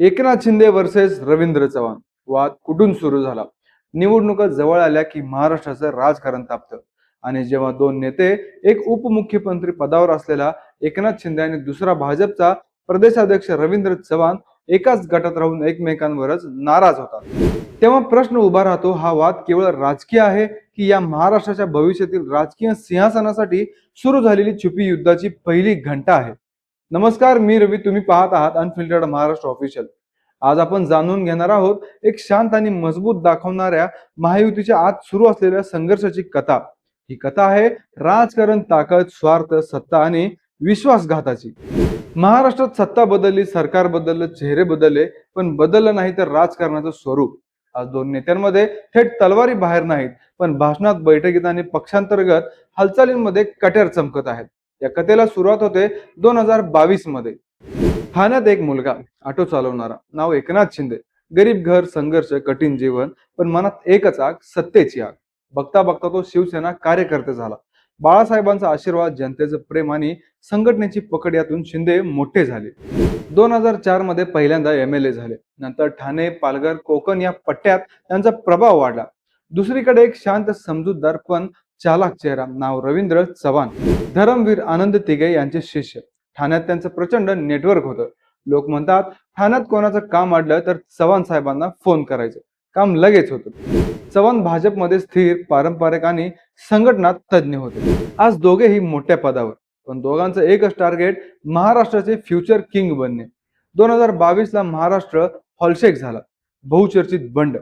Eknath Shinde versus Ravindra Chavan. वाद कुठून सुरू झाला? निवडणुका जवळ आल्या की महाराष्ट्राचं राजकारण तापतं. आणि जेव्हा दोन नेते एक उपमुख्यमंत्री पदावर असलेला एकनाथ शिंदे आणि दुसरा भाजपचा प्रदेशाध्यक्ष रवींद्र चव्हाण एकाच गटात राहून एकमेकांवरच नाराज होतात. तेव्हा प्रश्न उभा राहतो हा वाद केवळ राजकीय आहे की या महाराष्ट्राच्या भविष्यातील राजकीय सिंहासनासाठी सुरू झालेली छुपी युद्धाची पहिली घंटा आहे? नमस्कार मी रवी. तुम्ही पाहत आहात अनफिल्टर्ड महाराष्ट्र ऑफिशियल आज आपण जाणून घेणार आहोत एक शांत आणि मजबूत दाखवणाऱ्या महायुतीच्या आत सुरू असलेल्या संघर्षाची कथा. ही कथा आहे राजकारण ताकद स्वार्थ सत्ता आणि विश्वासघाताची. महाराष्ट्रात सत्ता बदलली सरकार बदललं चेहरे बदलले पण बदललं नाही तर राजकारणाचं स्वरूप. आज दोन नेत्यांमध्ये थेट तलवारी बाहेर नाहीत पण भाषणात बैठकीत आणि पक्षांतर्गत हालचालींमध्ये कट्यार चमकत आहेत. या कथेला सुरुवात होते दोन हजार बावीसमध्ये. ठाण्यात एक मुलगा ऑटो चालवणारा नाव एकनाथ शिंदे. गरीब घर संघर्ष कठीण जीवन पण मनात एकच आग सत्तेची आग. बघता बघता तो शिवसेना कार्यकर्ते झाला. बाळासाहेबांचा आशीर्वाद जनतेचं प्रेम आणि संघटनेची पकड यातून शिंदे मोठे झाले. दोन हजार चारमध्ये पहिल्यांदा एम एल ए झाले. नंतर ठाणे पालघर कोकण या पट्ट्यात त्यांचा प्रभाव वाढला. दुसरीकडे एक शांत समजूतदार पण चालाक चेहरा नाव रवींद्र चव्हाण धरमवीर आनंद तिघे यांचे शिष्य. ठाण्यात त्यांचं प्रचंड नेटवर्क होतं. लोक म्हणतात ठाण्यात कोणाचं काम अडलं तर चव्हाण साहेबांना फोन करायचं. काम लगेच होतं. चव्हाण भाजपमध्ये स्थिर पारंपरिक आणि संघटनात तज्ज्ञ होते. आज दोघेही मोठ्या पदावर. पण दोघांचं एकच टार्गेट महाराष्ट्राचे फ्युचर किंग बनणे. दोन हजार बावीसला महाराष्ट्र हॉलशेक झाला. बहुचर्चित बंड.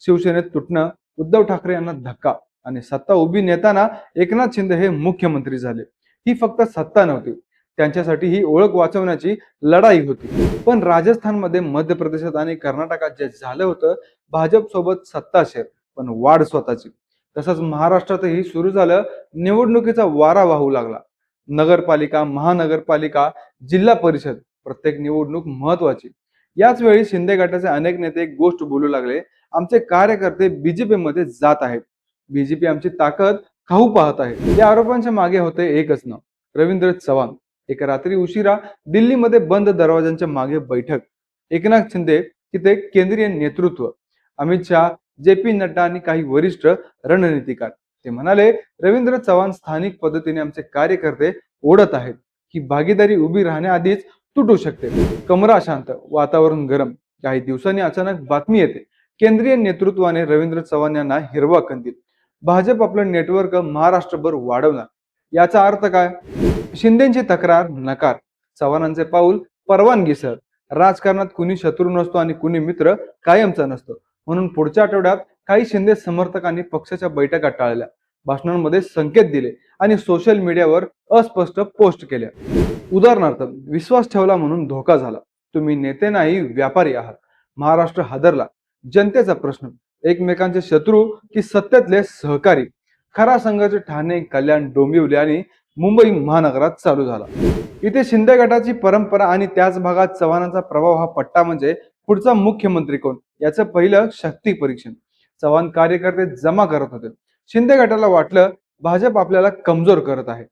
शिवसेनेत तुटणं उद्धव ठाकरे यांना धक्का. आणि सत्ता उभी नेताना एकनाथ शिंदे हे मुख्यमंत्री झाले. ही फक्त सत्ता नव्हती. त्यांच्यासाठी ही ओळख वाचवण्याची लढाई होती. पण राजस्थानमध्ये मध्य प्रदेशात आणि कर्नाटकात जे झालं होतं भाजप सोबत सत्ता शेर पण वाढ स्वतःची. तसंच महाराष्ट्रातही सुरू झालं निवडणुकीचा वारा वाहू लागला. नगरपालिका महानगरपालिका जिल्हा परिषद प्रत्येक निवडणूक महत्वाची याच वेळी शिंदे गटाचे अनेक नेते एक गोष्ट बोलू लागले. आमचे कार्यकर्ते बीजेपी मध्ये जात आहेत. बीजेपी आमची ताकद खाऊ पाहत आहे. या आरोपांच्या मागे होते एकच नाव रवींद्र चव्हाण. एका रात्री उशिरा दिल्लीमध्ये बंद दरवाजांच्या मागे बैठक. एकनाथ शिंदे तिथे केंद्रीय नेतृत्व. अमित शहा जे पी नड्डा आणि काही वरिष्ठ रणनीतिकार. ते म्हणाले रवींद्र चव्हाण स्थानिक पद्धतीने आमचे कार्यकर्ते ओढत आहेत. ही भागीदारी उभी राहण्याआधीच तुटू शकते. कमरा शांत वातावरण गरम. काही दिवसांनी अचानक बातमी येते. केंद्रीय नेतृत्वाने रवींद्र चव्हाण यांना हिरवा कंदील. भाजप आपलं नेटवर्क महाराष्ट्रभर वाढवणार. याचा अर्थ काय? शिंदेची तक्रार नकार. चव्हाणांचे पाऊल परवानगी सर. राजकारणात कुणी शत्रू नसतो आणि कुणी मित्र कायमचा नसतो. म्हणून पुढच्या आठवड्यात काही शिंदे समर्थकांनी पक्षाच्या बैठका टाळल्या. भाषणांमध्ये संकेत दिले आणि सोशल मीडियावर अस्पष्ट पोस्ट केल्या. उदाहरणार्थ विश्वास ठेवला म्हणून धोका झाला. तुम्ही नेते नाही व्यापारी आहात. महाराष्ट्र हादरला. जनतेचा प्रश्न. एकमेकांचे शत्रू की सत्तेतले सहकारी. खरा संघर्ष ठाणे कल्याण डोंबिवली आणि मुंबई महानगरात चालू झाला. इथे शिंदे गटाची परंपरा आणि त्याच भागात चव्हाणांचा प्रभाव हा पट्टा म्हणजे पुढचा मुख्यमंत्री कोण? याचं पहिलं शक्ती परीक्षण. चव्हाण कार्यकर्ते जमा करत होते. शिंदे गटाला वाटलं भाजप आपल्याला कमजोर करत आहे.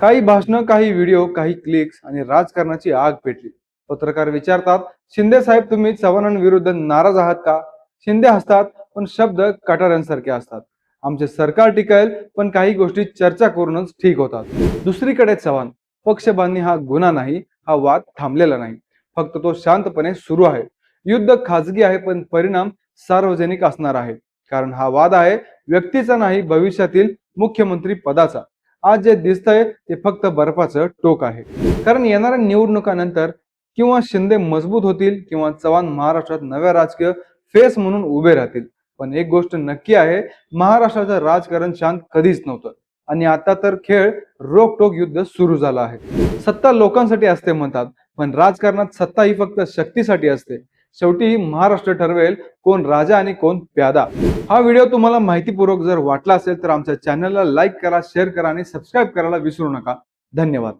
काही भाषणं काही व्हिडिओ काही क्लिक्स आणि राजकारणाची आग पेटली. पत्रकार विचारतात शिंदे साहेब तुम्ही चव्हाणांविरुद्ध नाराज आहात का? शिंदे हसतात पण शब्द कटाऱ्यांसारखे असतात. आमचे सरकार टिकेल पण काही गोष्टी चर्चा करूनच ठीक होतात. दुसरीकडे चव्हाण पक्षबांधणी हा गुन्हा नाही हा वाद थांबलेला नाही. फक्त तो शांतपणे सुरू आहे. युद्ध खाजगी आहे पण परिणाम सार्वजनिक असणार आहे. कारण हा वाद आहे व्यक्तीचा नाही भविष्यातील मुख्यमंत्री पदाचा. आज जे दिसतंय ते फक्त बर्फाचं टोक आहे. कारण येणाऱ्या निवडणुकानंतर किंवा शिंदे मजबूत होतील किंवा चव्हाण महाराष्ट्रात नव्या राजकीय फेस म्हणून उभे राहतील. पण एक गोष्ट नक्की आहे महाराष्ट्राचं राजकारण शांत कधीच नव्हतं. आणि आता तर खेळ रोकटोक युद्ध सुरू झालं आहे. सत्ता लोकांसाठी असते म्हणतात पण राजकारणात सत्ता ही फक्त शक्तीसाठी असते. शेवटी महाराष्ट्र ठरवेल कोण राजा आणि कोण प्यादा. हा व्हिडिओ तुम्हाला माहितीपूर्वक जर वाटला असेल तर आमच्या चॅनलला लाईक करा शेअर करा आणि सबस्क्राईब करायला विसरू नका. धन्यवाद.